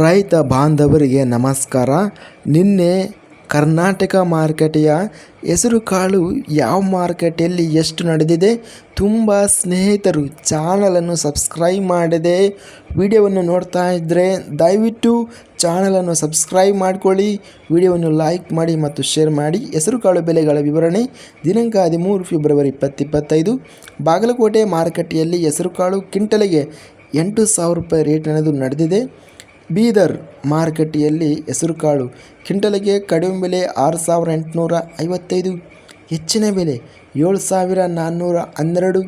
ರೈತ ಬಾಂಧವರಿಗೆ ನಮಸ್ಕಾರ. ನಿನ್ನೆ ಕರ್ನಾಟಕ ಮಾರುಕಟ್ಟೆಯ ಹೆಸರುಕಾಳು ಯಾವ ಮಾರುಕಟ್ಟೆಯಲ್ಲಿ ಎಷ್ಟು ನಡೆದಿದೆ ತುಂಬ ಸ್ನೇಹಿತರು ಚಾನಲನ್ನು ಸಬ್ಸ್ಕ್ರೈಬ್ ಮಾಡಿದೆ ವಿಡಿಯೋವನ್ನು ನೋಡ್ತಾ ಇದ್ದರೆ ದಯವಿಟ್ಟು ಚಾನಲನ್ನು ಸಬ್ಸ್ಕ್ರೈಬ್ ಮಾಡಿಕೊಳ್ಳಿ, ವಿಡಿಯೋವನ್ನು ಲೈಕ್ ಮಾಡಿ ಮತ್ತು ಶೇರ್ ಮಾಡಿ. ಹೆಸರುಕಾಳು ಬೆಲೆಗಳ ವಿವರಣೆ ದಿನಾಂಕ ಹದಿಮೂರು ಫೆಬ್ರವರಿ ಇಪ್ಪತ್ತಿಪ್ಪತ್ತೈದು. ಬಾಗಲಕೋಟೆ ಮಾರುಕಟ್ಟೆಯಲ್ಲಿ ಹೆಸರುಕಾಳು ಕ್ವಿಂಟಲಿಗೆ ಎಂಟು ಸಾವಿರ ರೂಪಾಯಿ ರೇಟ್ ಅನ್ನೋದು ನಡೆದಿದೆ. ಬೀದರ್ ಮಾರುಕಟ್ಟೆಯಲ್ಲಿ ಹೆಸರುಕಾಳು ಕಿಂಟಲಿಗೆ ಕಡಿಮೆ ಬೆಲೆ ಆರು ಸಾವಿರ ಎಂಟುನೂರ ಐವತ್ತೈದು, ಹೆಚ್ಚಿನ ಬೆಲೆ ಏಳು ಸಾವಿರ ನಾನ್ನೂರ ಹನ್ನೆರಡು,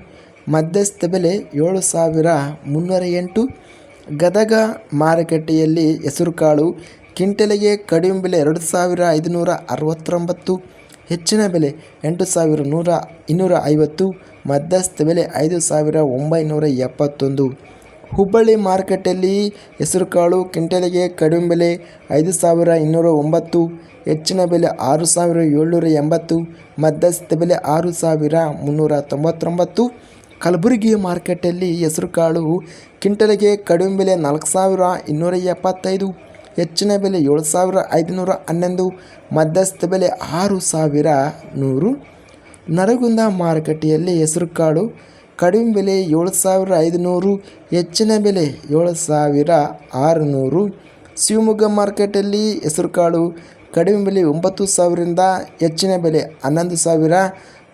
ಮಧ್ಯಸ್ಥ ಬೆಲೆ ಏಳು ಸಾವಿರ ಮುನ್ನೂರ ಎಂಟು. ಗದಗ ಮಾರುಕಟ್ಟೆಯಲ್ಲಿ ಹೆಸರುಕಾಳು ಕಿಂಟಲಿಗೆ ಕಡಿಮೆ ಬೆಲೆ ಎರಡು ಸಾವಿರ ಐದುನೂರ ಅರವತ್ತೊಂಬತ್ತು, ಹೆಚ್ಚಿನ ಬೆಲೆ ಎಂಟು ಸಾವಿರ ನೂರ ಇನ್ನೂರ ಐವತ್ತು, ಮಧ್ಯಸ್ಥ ಬೆಲೆ ಐದು ಸಾವಿರ ಒಂಬೈನೂರ ಎಪ್ಪತ್ತೊಂದು. ಹುಬ್ಬಳ್ಳಿ ಮಾರುಕಟ್ಟೆಯಲ್ಲಿ ಹೆಸರುಕಾಳು ಕ್ವಿಂಟಲಿಗೆ ಕಡಿಮೆ ಬೆಲೆ ಐದು ಸಾವಿರ ಇನ್ನೂರ ಒಂಬತ್ತು ಹೆಚ್ಚಿನ ಬೆಲೆ ಆರು ಸಾವಿರ ಏಳ್ನೂರ ಎಂಬತ್ತು ಮಧ್ಯಸ್ಥ ಬೆಲೆ ಆರು ಸಾವಿರ ಮುನ್ನೂರ ತೊಂಬತ್ತೊಂಬತ್ತು ಕಲಬುರಗಿ ಮಾರುಕಟ್ಟೆಯಲ್ಲಿ ಹೆಸರುಕಾಳು ಕ್ವಿಂಟಲಿಗೆ ಕಡಿಮೆ ಬೆಲೆ ನಾಲ್ಕು ಸಾವಿರ ಇನ್ನೂರ ಎಪ್ಪತ್ತೈದು ಹೆಚ್ಚಿನ ಬೆಲೆ ಏಳು ಸಾವಿರ ಐದುನೂರ ಹನ್ನೊಂದು ಮಧ್ಯಸ್ಥ ಬೆಲೆ ಆರು ಸಾವಿರ ನೂರು. ನರಗುಂದ ಮಾರುಕಟ್ಟೆಯಲ್ಲಿ ಹೆಸರುಕಾಳು ಕಡಿಮೆ ಬೆಲೆ ಏಳು ಸಾವಿರ ಐದುನೂರು, ಹೆಚ್ಚಿನ ಬೆಲೆ ಏಳು ಸಾವಿರ ಆರುನೂರು. ಶಿವಮೊಗ್ಗ ಮಾರ್ಕೆಟಲ್ಲಿ ಹೆಸರುಕಾಳು ಕಡಿಮೆ ಬೆಲೆ ಒಂಬತ್ತು ಸಾವಿರದಿಂದ ಹೆಚ್ಚಿನ ಬೆಲೆ ಹನ್ನೊಂದು ಸಾವಿರ,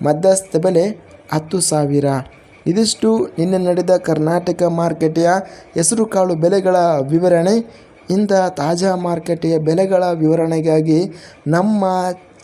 ಮಧ್ಯಸ್ಥ ಬೆಲೆ ಹತ್ತು ಸಾವಿರ. ಇದಿಷ್ಟು ನಿನ್ನೆ ನಡೆದ ಕರ್ನಾಟಕ ಮಾರ್ಕೆಟೆಯ ಹೆಸರುಕಾಳು ಬೆಲೆಗಳ ವಿವರಣೆ. ಇಂಥ ತಾಜಾ ಮಾರುಕಟ್ಟೆಯ ಬೆಲೆಗಳ ವಿವರಣೆಗಾಗಿ ನಮ್ಮ